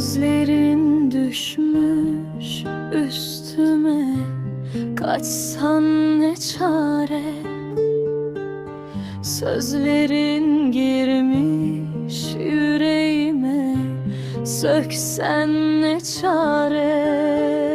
Gözlerin düşmüş üstüme. Kaçsan ne çare? Sözlerin girmiş yüreğime. Söksen ne çare?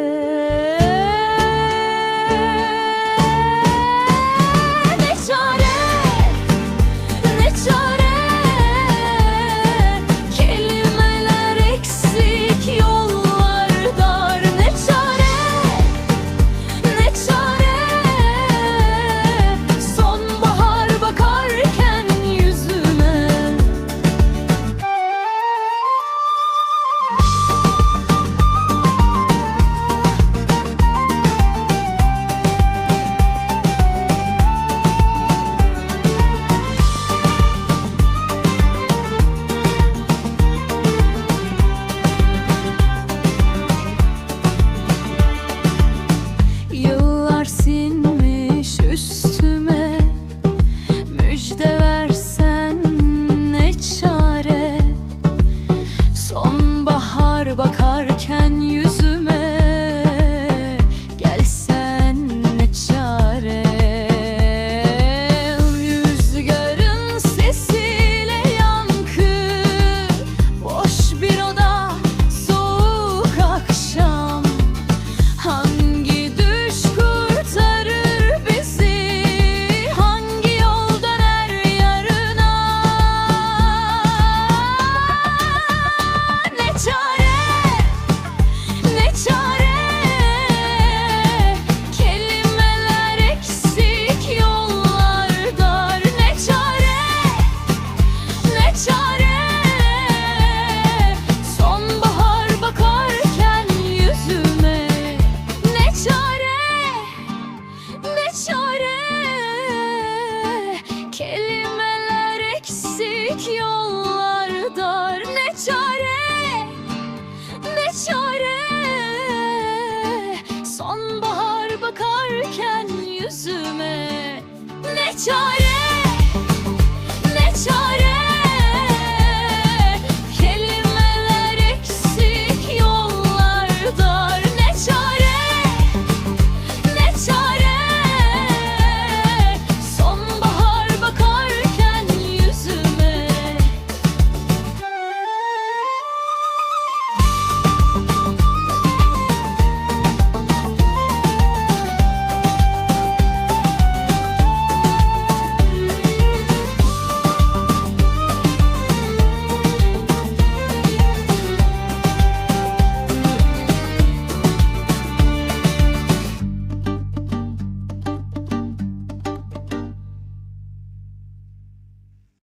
yüzüme. Ne çare